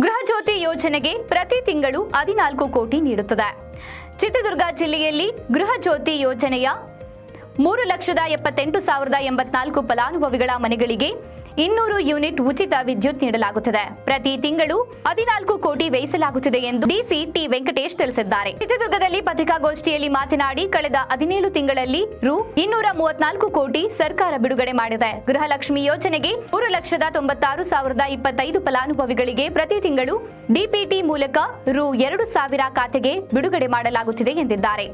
ಗೃಹಜ್ಯೋತಿ ಯೋಜನೆಗೆ ಪ್ರತಿ ತಿಂಗಳು ಹದಿನಾಲ್ಕು ಕೋಟಿ ನೀಡುತ್ತದೆ. ಚಿತ್ರದುರ್ಗ ಜಿಲ್ಲೆಯಲ್ಲಿ ಗೃಹಜ್ಯೋತಿ ಯೋಜನೆಯ ಮೂರು ಲಕ್ಷದ ಎಪ್ಪತ್ತೆಂಟು ಸಾವಿರದ ಎಂಬತ್ನಾಲ್ಕು ಫಲಾನುಭವಿಗಳ ಮನೆಗಳಿಗೆ ಇನ್ನೂರು ಯೂನಿಟ್ ಉಚಿತ ವಿದ್ಯುತ್ ನೀಡಲಾಗುತ್ತದೆ. ಪ್ರತಿ ತಿಂಗಳು ಹದಿನಾಲ್ಕು ಕೋಟಿ ವ್ಯಯಿಸಲಾಗುತ್ತಿದೆ ಎಂದು ಡಿಸಿ ಟಿ ವೆಂಕಟೇಶ್ ತಿಳಿಸಿದ್ದಾರೆ. ಚಿತ್ರದುರ್ಗದಲ್ಲಿ ಪತ್ರಿಕಾಗೋಷ್ಠಿಯಲ್ಲಿ ಮಾತನಾಡಿ ಕಳೆದ ಹದಿನೇಳು ತಿಂಗಳಲ್ಲಿ ರು ಇನ್ನೂರ ಮೂವತ್ನಾಲ್ಕು ಕೋಟಿ ಸರ್ಕಾರ ಬಿಡುಗಡೆ ಮಾಡಿದೆ. ಗೃಹಲಕ್ಷ್ಮಿ ಯೋಜನೆಗೆ ಮೂರು ಲಕ್ಷದ ತೊಂಬತ್ತಾರು ಸಾವಿರದ ಇಪ್ಪತ್ತೈದು ಫಲಾನುಭವಿಗಳಿಗೆ ಪ್ರತಿ ತಿಂಗಳು ಡಿಪಿಟಿ ಮೂಲಕ ರು ಎರಡು ಸಾವಿರ ಖಾತೆಗೆ ಬಿಡುಗಡೆ ಮಾಡಲಾಗುತ್ತಿದೆ ಎಂದಿದ್ದಾರೆ.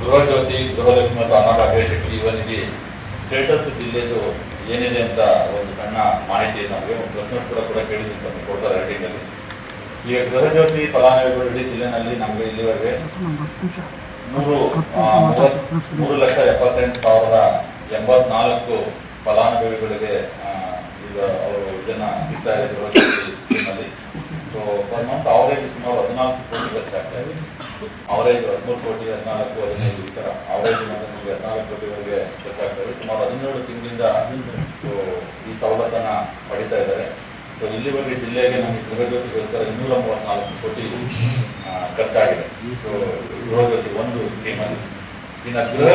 ಗೃಹಜ್ಯೋತಿ, ಗೃಹಲಕ್ಷ್ಮಿ ಮತ್ತು ಅನಾಥ ಅಭಿವೃದ್ಧಿ ಇವನಿಗೆ ಸ್ಟೇಟಸ್ ಜಿಲ್ಲೆದು ಏನಿದೆ ಅಂತ ಒಂದು ಸಣ್ಣ ಮಾಹಿತಿ ನಮಗೆ ಒಂದು ಪ್ರಶ್ನೆ ಕೂಡ ಕೇಳಿದ್ದು ನಮಗೆ ಕೊಡ್ತಾರೆ ರೈಟಿಂಗಲ್ಲಿ ಈಗ ಗೃಹಜ್ಯೋತಿ ಫಲಾನುಭವಿಗಳು ಇಡೀ ಜಿಲ್ಲೆನಲ್ಲಿ ನಮಗೆ ಇಲ್ಲಿವರೆಗೆ ಮೂವತ್ತ್- ಮೂರು ಲಕ್ಷ ಎಪ್ಪತ್ತೆಂಟು ಸಾವಿರದ ಎಂಬತ್ನಾಲ್ಕು ಫಲಾನುಭವಿಗಳಿಗೆ ಈಗ ಅವರು ಜನ ಸಿಗ್ತಾ ಇದೆ ಗೃಹಜ್ಯೋತಿ ಸ್ಕೀಮಲ್ಲಿ ಸೊ ಪರ್ ಮಂತ್ ಅವರೇಜ್ ಸುಮಾರು ಹದಿನಾಲ್ಕು ಕೋಟಿ ಖರ್ಚಾಗ್ತಾ ಇದೆ. ಅವರೇಜ್ ಹದಿಮೂರು ಕೋಟಿ, ಹದಿನಾಲ್ಕು, ಹದಿನೈದು ಈ ಥರ ಅವರೇಜ್ ನಿಮಗೆ ಹದಿನಾಲ್ಕು ಕೋಟಿವರೆಗೆ ಗೊತ್ತಾಗ್ತದೆ ಸುಮಾರು ಹದಿನೇಳು ತಿಂಗಳಿಂದ ಈ ಸವಲತ್ತನ್ನ ಪಡಿತಾ ಇದ್ದಾರೆ. ಸೊ ಇಲ್ಲಿವರೆಗೆ ಜಿಲ್ಲೆಗೆ ನಮಗೆ ಗೃಹಜ್ಯೋತಿಗೋಸ್ಕರ ಇನ್ನೂರ ಮೂವತ್ನಾಲ್ಕು ಕೋಟಿ ಖರ್ಚಾಗಿದೆ. ಸೊ ಗೃಹಜ್ಯೋತಿ ಒಂದು ಸ್ಕೀಮಲ್ಲಿ ಇನ್ನು ಗೃಹ